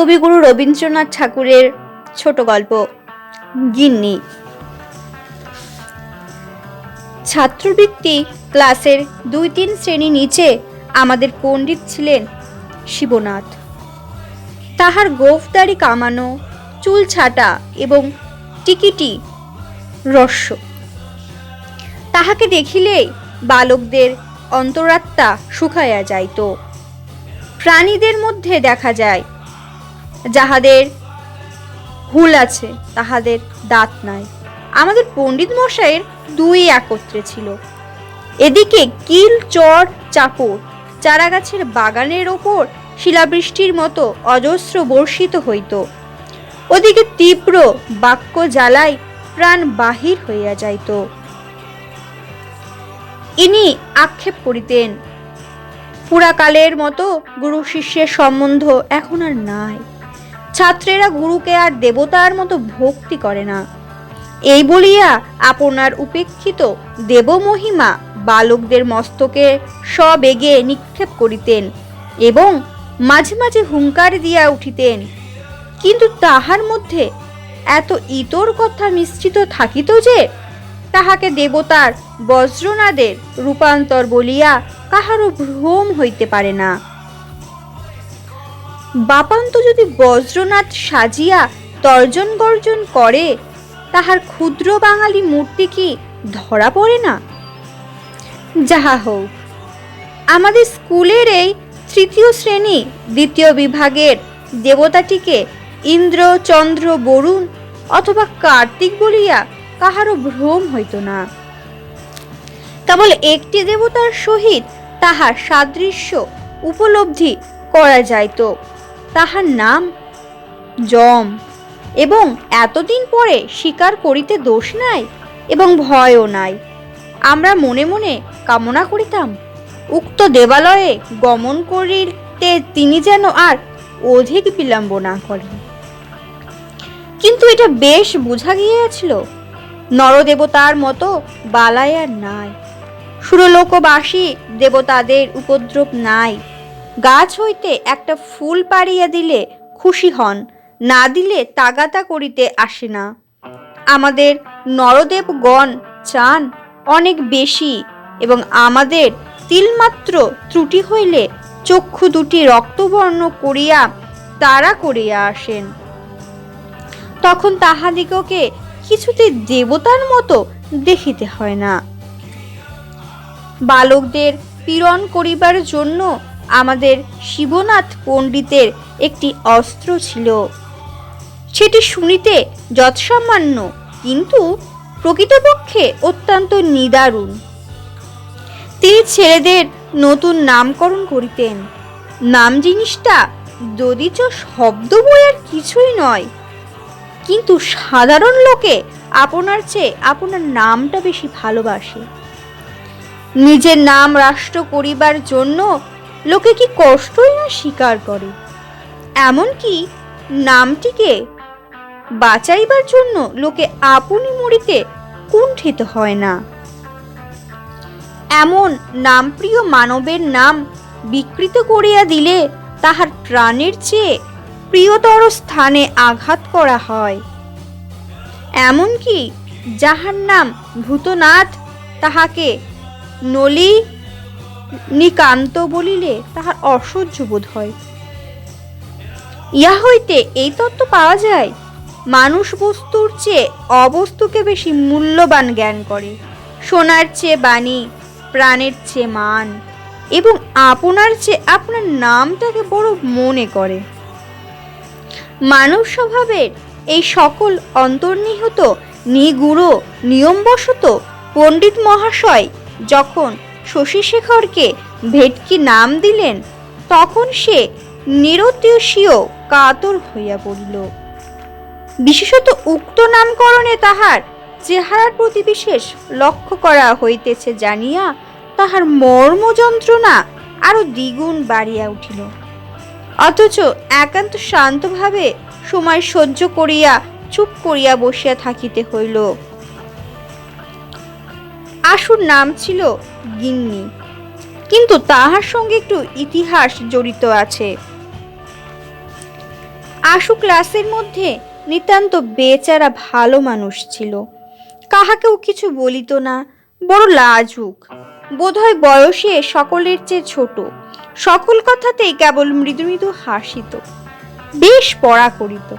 কবিগুরু রবীন্দ্রনাথ ঠাকুরের ছোট গল্প, গিন্নি। ছাত্রবৃত্তি ক্লাসের দুই তিন শ্রেণি নিচে আমাদের পণ্ডিত ছিলেন শিবনাথ। তাহার গোফদারি কামানো, চুল ছাটা এবং টিকিটি রস্য তাহাকে দেখিলেই বালকদের অন্তরাত্মা শুকাইয়া যাইত। প্রাণীদের মধ্যে দেখা যায় যাহাদের হুল আছে, তাহাদের দাঁত নাই। আমাদের পণ্ডিত মশাইয়ের দুই একত্রে ছিল। এদিকে কিল, চর, চাপড়, চারাগাছের বাগানের ওপর শিলাবৃষ্টির মতো অজস্র বর্ষিত হইত। ওদিকে তীব্র বাক্য জ্বালায় প্রাণ বাহির হইয়া যাইত। ইনি আক্ষেপ করিতেন, পুরাকালের মতো গুরু শিষ্যের সম্বন্ধ এখন আর নাই। ছাত্রেরা গুরুকে আর দেবতার মতো ভক্তি করে না। এই বলিয়া আপনার উপেক্ষিত দেবমহিমা বালকদের মস্তকে সবেগে নিক্ষেপ করিতেন এবং মাঝে মাঝে হুঙ্কার দিয়া উঠিতেন। কিন্তু তাহার মধ্যে এত ইতর কথা মিশ্রিত থাকিত যে, তাহাকে দেবতার বজ্রনাদের রূপান্তর বলিয়া কাহারও ভ্রম হইতে পারে না। বাপান্ত যদি বজ্রনাথ সাজিয়া তর্জন গর্জন করে, তাহার ক্ষুদ্র বাঙালি মূর্তি কি ধরা পড়ে না? যাহা হোক আমাদের স্কুলের এই তৃতীয় শ্রেণি দ্বিতীয় বিভাগের দেবতাটিকে ইন্দ্র, চন্দ্র, বরুণ অথবা কার্তিক বলিয়া কাহারও ভ্রম হইত না। কেবল একটি দেবতার সহিত তাহার সাদৃশ্য উপলব্ধি করা যাইত। তাহার নাম যম এবং এতদিন পরে স্বীকার করিতে দোষ নাই এবং ভয়ও নাই। আমরা মনে মনে কামনা করিতাম, উক্ত দেবালয়ে গমন করিতে তিনি যেন আর অধিক বিলম্ব না করেন। কিন্তু এটা বেশ বোঝা গিয়েছিল, নরদেবতার মতো বালাই আর নাই। সুরলোকবাসী দেবতাদের উপদ্রব নাই। গাছ হইতে একটা ফুল পাড়িয়া দিলে খুশি হন, না দিলে তাগাতা করিতে আসে না। আমাদের নরদেবগণ চান অনেক বেশি এবং আমাদের তিলমাত্র ত্রুটি হইলে চক্ষু দুটি রক্তবর্ণ করিয়া তারা করিয়া আসেন। তখন তাহাদিগকে কিছুতে দেবতার মতো দেখিতে হয় না। বালকদের পীড়ন করিবার জন্য আমাদের শিবনাথ পণ্ডিতের একটি অস্ত্র ছিল। সেটি শুনিতে যৎসামান্য, কিন্তু প্রকৃতপক্ষে অত্যন্ত নিদারুণ। তিনি ছেলেদের নতুন নামকরণ করিতেন। নাম জিনিসটা যদিচ শব্দ বই আর কিছুই নয়, কিন্তু সাধারণ লোকে আপনার চেয়ে আপনার নামটা বেশি ভালোবাসে। নিজের নাম রাষ্ট্র করিবার জন্য লোকে কি কষ্টই না স্বীকার করে? এমনকি নামটিকে বাঁচাইবার জন্য লোকে আপনি মরিতে কুণ্ঠিত হয় না। এমন নামপ্রিয় মানবের নাম বিকৃত করিয়া দিলে তাহার প্রাণের চেয়ে প্রিয়তর স্থানে আঘাত করা হয়। এমনকি যাহার নাম ভূতনাথ, তাহাকে নলি নিকান্ত বলিলে তাহার অসহ্য বোধ হয়। ইহা হইতে এই তত্ত্ব পাওয়া যায়, মানুষ বস্তুর চেয়ে অবস্তুকে বেশি মূল্যবান জ্ঞান করে, সোনার চেয়ে বাণী, প্রাণের চেয়ে মান, এবং আপনার চেয়ে আপনার নামটাকে বড় মনে করে। মানব স্বভাবের এই সকল অন্তর্নিহিত নিগুড়ো, নিয়মবশত পণ্ডিত মহাশয় যখন শশীশেখরকে ভেটকি নাম দিলেন, তখন সে নিরতিশীয় কাতর হইয়া পড়িল। বিশেষত উক্ত নামকরণে তাহার চেহারার প্রতি বিশেষ লক্ষ্য করা হইতেছে জানিয়া তাহার মর্ম যন্ত্রণা আরও দ্বিগুণ বাড়িয়া উঠিল। অথচ একান্ত শান্তভাবে সময় সহ্য করিয়া চুপ করিয়া বসিয়া থাকিতে হইল। আশুর নাম ছিল গিন্নি। কিন্তু তাহার সঙ্গে একটু ইতিহাস জড়িত আছে। আশু ক্লাসের মধ্যে নিতান্ত বেচারা ভালো মানুষ ছিল। কাহাকেও কিছু বলিত না, বড় লাজুক। বোধহয় বয়সে সকলের চেয়ে ছোট। সকল কথাতেই কেবল মৃদু মৃদু হাসিত। বেশ পড়া করিত।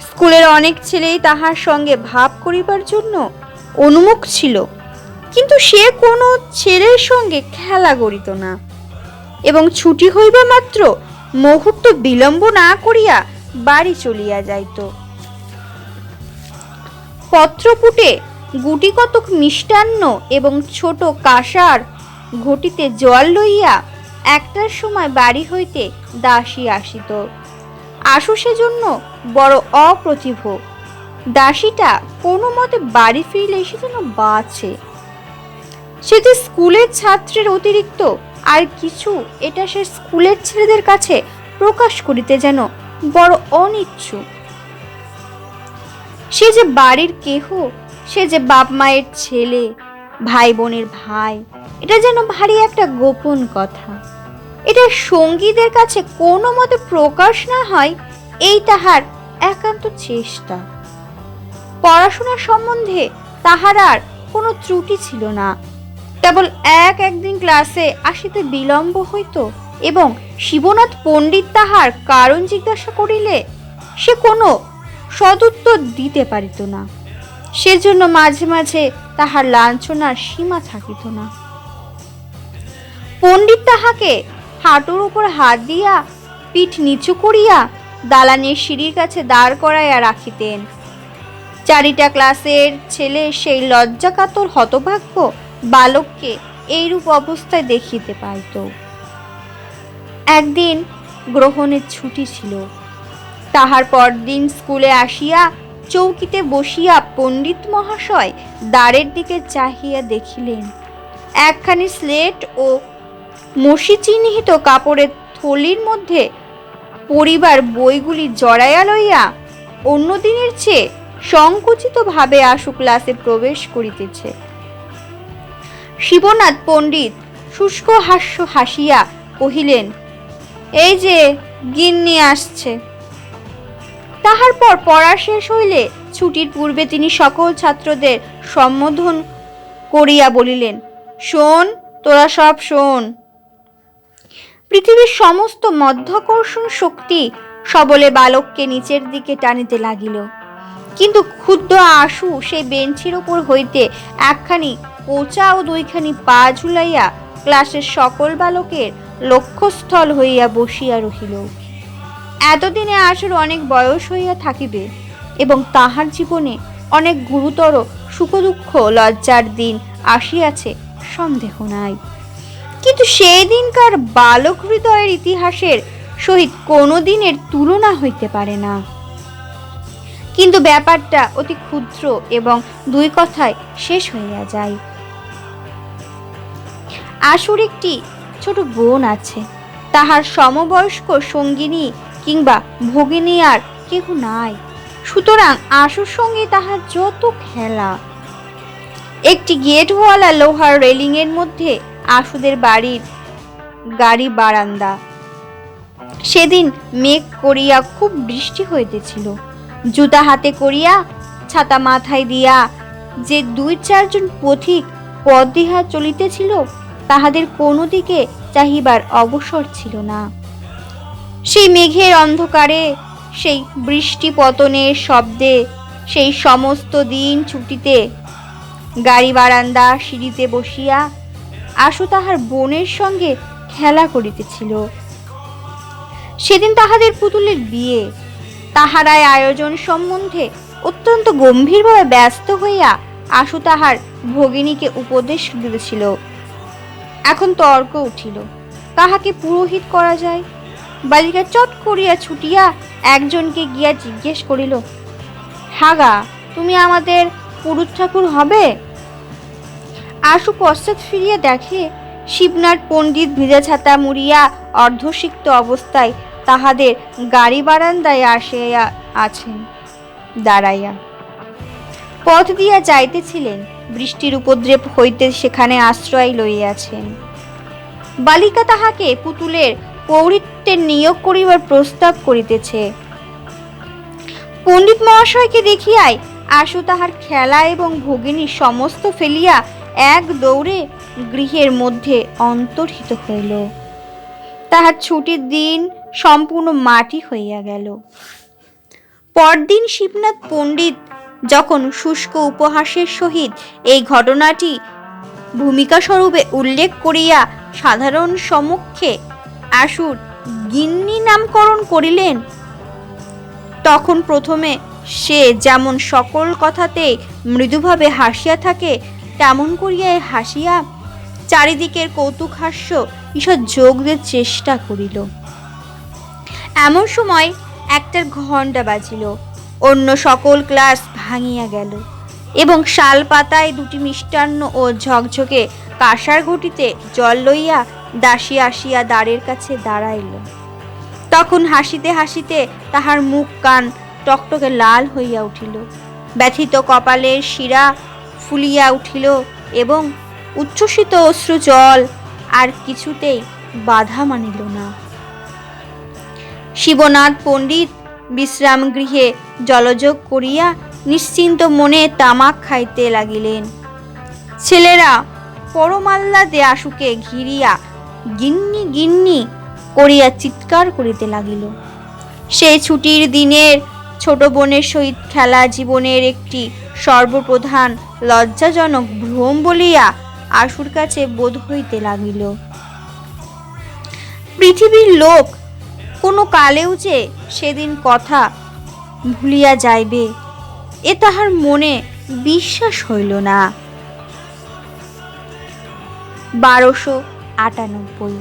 স্কুলের অনেক ছেলেই তাহার সঙ্গে ভাব করিবার জন্য অনুমুখ ছিল। কিন্তু সে কোনো ছেলের সঙ্গে খেলা করিত না। এবং ছুটি হইবা মাত্র, মুহূর্ত বিলম্ব না করিয়া বাড়ি চলিয়া যাইত। পত্রপুটে গুটি কতক মিষ্টান্ন এবং ছোট কাঁসার ঘটিতে জল লইয়া একটার সময় বাড়ি হইতে দাসী আসিত। আশু সেজন্য বড় অপ্রতিভ। দাসীটা কোনো মতে বাড়ি ফিরলে সে যেন বাঁচে। সে যে স্কুলের ছাত্রের অতিরিক্ত, আর কিছু এটা সে স্কুলের ছেলেদের কাছে প্রকাশ করিতে যেন বড় অনিচ্ছুক। সে যে বাড়ির কেহ, সে যে বাপ মায়ের ছেলে ভাই বোনের ভাই, এটা যেন ভারী একটা গোপন কথা। এটা সঙ্গীদের কাছে কোনো মতে প্রকাশ না হয়, এই তাহার একান্ত চেষ্টা। পড়াশোনার সম্বন্ধে তাহার আর কোনো ত্রুটি ছিল না। কেবল এক একদিন ক্লাসে আসিতে বিলম্ব হইত এবং শিবনাথ পণ্ডিত তাহার কারণ জিজ্ঞাসা করিলে সে কোনো সদুত্তর দিতে পারিত না। সেজন্য মাঝে মাঝে তাহার লাঞ্ছনার সীমা থাকিত না। পণ্ডিত তাহাকে হাঁটুর উপর হাত দিয়া, পিঠ নিচু করিয়া দালানের সিঁড়ির কাছে দাঁড় করাইয়া রাখিতেন। চারিটা ক্লাসের ছেলে সেই লজ্জাকাতর হতভাগ্য বালককে এইরূপ অবস্থায় দেখিতে পাইত। একদিন গ্রহণের ছুটি ছিল। তাহার পরদিন স্কুলে আসিয়া চৌকিতে বসিয়া পণ্ডিত মহাশয় দ্বারের দিকে চাহিয়া দেখিলেন, একখানি স্লেট ও মসি চিহ্নিত কাপড়ের থলির মধ্যে পরিবার বইগুলি জড়াইয়া লইয়া অন্য দিনের চেয়ে সংকুচিতভাবে আশু ক্লাসে প্রবেশ করিতেছে। শিবনাথ পণ্ডিত শুষ্ক হাস্য হাসিয়া কহিলেন, এই যে গিন্নি আসছে। তাহার পর পড়া শেষ হইলে ছুটির পূর্বে তিনি সকল ছাত্রদের সম্বোধন করিয়া বলিলেন, শোন, তোরা সব শোন। পৃথিবীর সমস্ত মধ্যাকর্ষণ শক্তি সবলে বালককে নিচের দিকে টানিতে লাগিল। কিন্তু ক্ষুদ্র আশু সেই বেঞ্চির ওপর হইতে একখানি কোচা ও দুইখানি পা ঝুলাইয়া ক্লাসের সকল বালকের লক্ষ্যস্থল হইয়া বসিয়া রহিল। এতদিনে আশুর অনেক বয়স হইয়া থাকিবে এবং তাহার জীবনে অনেক গুরুতর সুখ দুঃখ লজ্জার দিন আসিয়াছে, সন্দেহ নাই। কিন্তু সেই দিনকার বালক হৃদয়ের ইতিহাসের সহিত কোনো দিনের তুলনা হইতে পারে না। কিন্তু ব্যাপারটা অতি ক্ষুদ্র এবং দুই কথায় শেষ হইয়া যায়। আশুর একটি ছোট বোন আছে। তাহার সমবয়স্ক সঙ্গিনী কিংবা ভগিনী আর কেহ নাই। সুতরাং আশুর সঙ্গে তাহার যত খেলা। একটি গেটওয়ালা লোহার রেলিংয়ের মধ্যে আশুদের বাড়ির গাড়ি বারান্দা। সেদিন মেঘ করিয়া খুব বৃষ্টি হইতেছিল। জুতা হাতে করিয়া ছাতা মাথায় দিয়া। যে দুই চারজন পথিক পথ দিহা চলিতেছিল, তাহাদের কোনো দিকে চাহিবার অবসর ছিল না। সেই মেঘের অন্ধকারে, সেই বৃষ্টি পতনের শব্দে, সেই সমস্ত দিন ছুটিতে গাড়ি বারান্দা সিঁড়িতে বসিয়া আশু তাহার বোনের সঙ্গে খেলা করিতেছিল। সেদিন তাহাদের পুতুলের বিয়ে। তাহারাই আয়োজন সম্বন্ধে অত্যন্ত গম্ভীরভাবে ব্যস্ত হইয়া আশু তাহার ভগিনীকে উপদেশ দিতেছিল। এখন তর্ক উঠিল। কাহাকে পুরোহিত করা যায়? বালিকা চট করিয়া ছুটিয়া একজনকে গিয়া জিজ্ঞেস করিল, হাগা, তুমি আমাদের পুরুষ ঠাকুর হবে? আশু পশ্চাৎ ফিরিয়া দেখে শিবনাথ পণ্ডিত ভিজা ছাতা মুড়িয়া অর্ধসিক্ত অবস্থায় তাহাদের গাড়ি বারান্দায় আসিয়া আছেন। দাঁড়াইয়া। পথ দিয়া যাইতেছিলেন, বৃষ্টির উপদ্রেপ হইতে সেখানে আশ্রয় লইয়াছেন। বালিকা তাহাকে পুতুলের পৌরিত্বের নিয়োগ করিবার প্রস্তাব করিতেছে। পণ্ডিত মহাশয়কে দেখিয়াই আশু তাহার খেলা এবং ভগিনী সমস্ত ফেলিয়া এক দৌড়ে গৃহের মধ্যে অন্তর্হিত হইল। তাহার ছুটির দিন সম্পূর্ণ মাটি হইয়া গেল। পরদিন শিবনাথ পণ্ডিত যখন শুষ্ক উপহাসের সহিত এই ঘটনাটি ভূমিকা স্বরূপে উল্লেখ করিয়া সাধারণ সমক্ষে আশুর গিন্নি নামকরণ করিলেন, তখন প্রথমে সে যেমন সকল কথাতে মৃদুভাবে হাসিয়া থাকে, তেমন করিয়া হাসিয়া চারিদিকের কৌতুক হাস্য ঈষৎ যোগ চেষ্টা করিল। এমন সময় একটার ঘণ্টা বাজিল। অন্য সকল ক্লাস ভাঙিয়া গেল এবং শাল পাতায় দুটি মিষ্টান্ন ও ঝকঝকে কাঁসার ঘটিতে জল লইয়া দাসী আসিয়া দ্বারের কাছে দাঁড়াইল। তখন হাসিতে হাসিতে তাহার মুখ কান টকটকে লাল হইয়া উঠিল। ব্যথিত কপালের শিরা ফুলিয়া উঠিল এবং উচ্ছ্বসিত অশ্রু জল আর কিছুতেই বাধা মানিল না। শিবনাথ পণ্ডিত বিশ্রাম গৃহে জলযোগ করিয়া নিশ্চিন্ত মনে তামাক খাইতে লাগিলেন। ছেলেরা পরমাল্লাদে আশুকে ঘিরিয়া গিন্নি গিন্নি করিয়া চিৎকার করিতে লাগিল। সেই ছুটির দিনের ছোট বোনের সহিত খেলা জীবনের একটি সর্বপ্রধান লজ্জাজনক ভ্রম বলিয়া আশুর কাছে বোধ হইতে লাগিল। পৃথিবীর লোক কোনো কালেও যে সেদিন কথা ভুলিয়া যাইবে, এ তাহার মনে বিশ্বাস হইল না। বারোশো আটানব্বই